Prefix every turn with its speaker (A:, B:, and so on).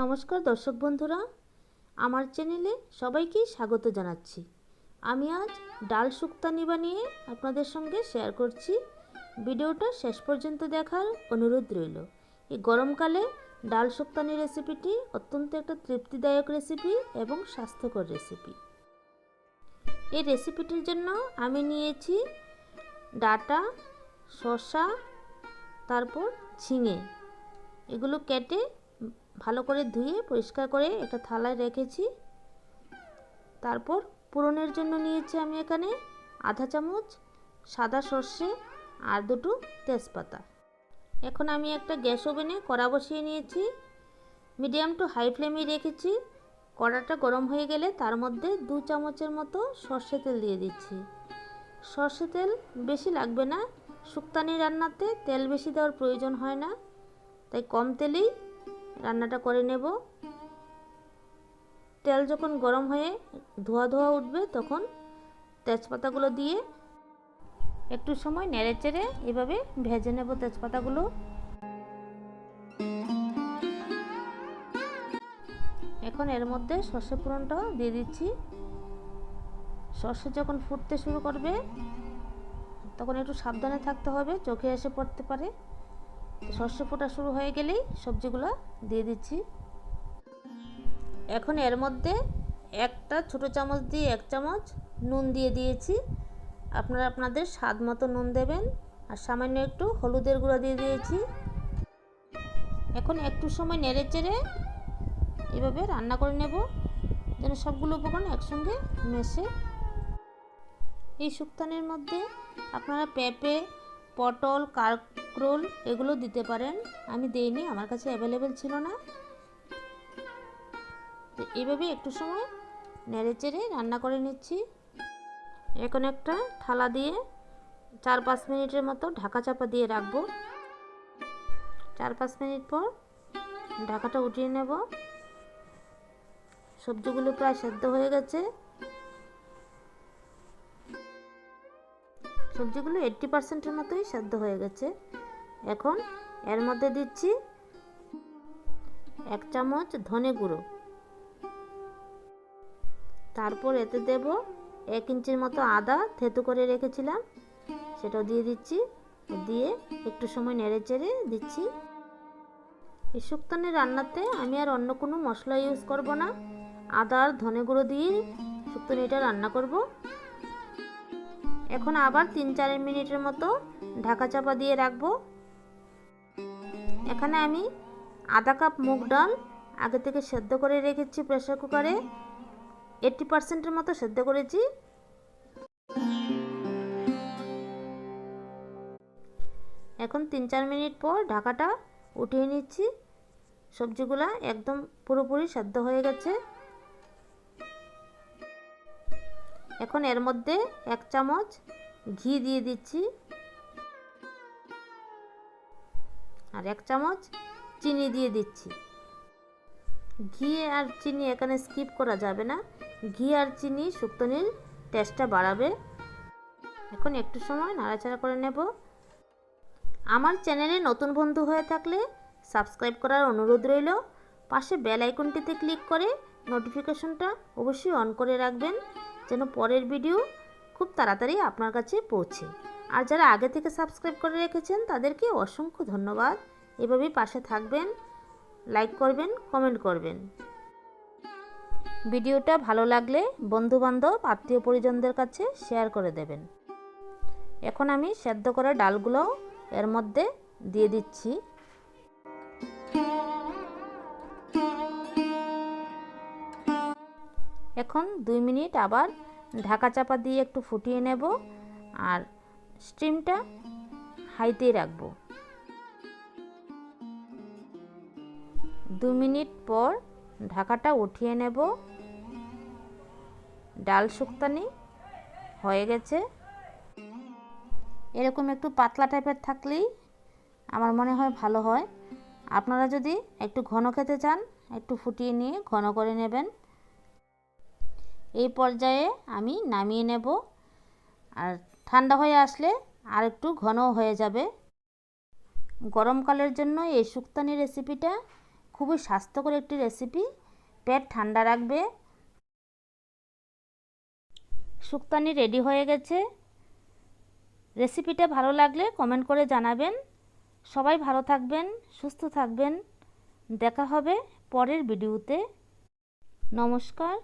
A: নমস্কার দর্শক বন্ধুরা, আমার চ্যানেলে সবাইকে স্বাগত জানাচ্ছি। আমি আজ ডাল শুক্তানি বানিয়ে আপনাদের সঙ্গে শেয়ার করছি। ভিডিওটা শেষ পর্যন্ত দেখার অনুরোধ রইল। এই গরমকালে ডাল শুক্তানি রেসিপিটি অত্যন্ত একটা তৃপ্তিদায়ক রেসিপি এবং স্বাস্থ্যকর রেসিপি এই রেসিপিটির জন্য আমি নিয়েছি ডাটা, শসা, তারপর ঝিঙে। এগুলো কেটে ভালো করে ধুয়ে পরিষ্কার করে একটা থালায় রেখেছি। তারপর পুরনের জন্য নিয়েছি আমি এখানে আধা চামচ সাদা সর্ষে আর দুটো তেজপাতা। এখন আমি একটা গ্যাস ওভেনে কড়া বসিয়ে নিয়েছি। মিডিয়াম টু হাই ফ্লেমে রেখেছি। কড়াটা গরম হয়ে গেলে তার মধ্যে দু চামচের মতো সর্ষে তেল দিয়ে দিচ্ছি। সর্ষে তেল বেশি লাগবে না। শুক্তানি রান্নাতে তেল বেশি দেওয়ার প্রয়োজন হয় না। তাই কম তেলেই রান্নাটা করে নেব। তেল যখন গরম হয়ে ধোয়া ধোয়া উঠবে, তখন তেজপাতাগুলো দিয়ে একটু সময় নেড়ে চেড়ে এভাবে ভেজে নেব তেজপাতাগুলো। এখন এর মধ্যে সর্ষে ফোড়নটাও দিয়ে দিচ্ছি। সর্ষে যখন ফুটতে শুরু করবে, তখন একটু সাবধানে থাকতে হবে, চোখে এসে পড়তে পারে। সর্ষে ফোটা শুরু হয়ে গেলেই সবজিগুলো দিয়ে দিচ্ছি। এখন এর মধ্যে একটা ছোটো চামচ দিয়ে এক চামচ নুন দিয়ে দিয়েছি। আপনারা আপনাদের স্বাদ মতো নুন দেবেন। আর সামান্য একটু হলুদের গুঁড়ো দিয়ে দিয়েছি। এখন একটু সময় নেড়ে চেড়ে এভাবে রান্না করে নেব, যেন সবগুলো উপকরণ একসঙ্গে মেশে। এই শুক্তানের মধ্যে আপনারা পেঁপে পটল, কাঁকরোল এগুলো দিতে পারেন। আমি দেইনি, আমার কাছে অ্যাভেলেবেল ছিল না। তো এইভাবে একটু সময় নেড়ে চেড়ে রান্না করে নিচ্ছি। এখন একটা থালা দিয়ে চার পাঁচ মিনিটের মতো ঢাকা চাপা দিয়ে রাখব। চার পাঁচ মিনিট পর ঢাকাটা উঠিয়ে নেব। সবজিগুলো প্রায় সেদ্ধ হয়ে গেছে। সবজিগুলো এইট্টি পার্সেন্টের মতোই সেদ্ধ হয়ে গেছে। এখন এর মধ্যে দিচ্ছি এক চামচ ধনে গুঁড়ো। তারপর এতে দেব এক ইঞ্চির মতো আদা থেতু করে রেখেছিলাম। সেটাও দিয়ে দিচ্ছি। দিয়ে একটু সময় নেড়ে চেড়ে দিচ্ছি। এই শুক্তানের রান্নাতে আমি আর অন্য কোনো মশলা ইউজ করব না। আদা আর ধনে গুঁড়ো দিয়ে শুক্তানিটা রান্না করব। এখন আবার তিন চার মিনিটের মতো ঢাকা চাপা দিয়ে রাখব। এখানে আমি আধা কাপ মুগ ডাল আগে থেকে সেদ্ধ করে রেখেছি প্রেসার কুকারে। এইট্টি পার্সেন্টের মতো সেদ্ধ করেছি। এখন তিন চার মিনিট পর ঢাকাটা উঠিয়ে নিচ্ছি। সবজিগুলা একদম পুরোপুরি সেদ্ধ হয়ে গেছে। এখন এর মধ্যে এক চামচ ঘি দিয়ে দিচ্ছি। আর এক চামচ চিনি দিয়ে দিচ্ছি। ঘি আর চিনি এখানে স্কিপ করা যাবে না। ঘি আর চিনি শুক্তনির টেস্টটা বাড়াবে। এখন একটু সময় নাড়াচাড়া করে নেব। আমার চ্যানেলে নতুন বন্ধু হয়ে থাকলে সাবস্ক্রাইব করার অনুরোধ রইল। পাশে বেল আইকনটিতে ক্লিক করে নোটিফিকেশনটা অবশ্যই অন করে রাখবেন। যেন পরের ভিডিও খুব তাড়াতাড়ি আপনার কাছে পৌঁছে। আর যারা আগে থেকে সাবস্ক্রাইব করে রেখেছেন, তাদেরকে অসংখ্য ধন্যবাদ। এভাবেই পাশে থাকবেন, লাইক করবেন, কমেন্ট করবেন। ভিডিওটা ভালো লাগলে বন্ধুবান্ধব, আত্মীয় পরিজনদের কাছে শেয়ার করে দেবেন। এখন আমি সেদ্ধ করা ডালগুলো এর মধ্যে দিয়ে দিচ্ছি। এখন দুই মিনিট আবার ঢাকা চাপা দিয়ে একটু ফুটিয়ে নেব আর স্টিমটা হাইতেই রাখব। দু মিনিট পর ঢাকাটা উঠিয়ে নেব। ডাল শুক্তানি হয়ে গেছে। এরকম একটু পাতলা টাইপের থাকলেই আমার মনে হয় ভালো হয়। আপনারা যদি একটু ঘন খেতে চান, একটু ফুটিয়ে নিয়ে ঘন করে নেবেন। এই পর্যায়ে আমি নামিয়ে নেব। আর ঠান্ডা হয়ে আসলে আর একটু ঘন হয়ে যাবে। গরমকালের জন্য এই শুক্তানি রেসিপিটা খুবই স্বাস্থ্যকর একটি রেসিপি। পেট ঠান্ডা রাখবে। শুক্তানি রেডি হয়ে গেছে। রেসিপিটা ভালো লাগলে কমেন্ট করে জানাবেন। সবাই ভালো থাকবেন, সুস্থ থাকবেন। দেখা হবে পরের ভিডিওতে। নমস্কার।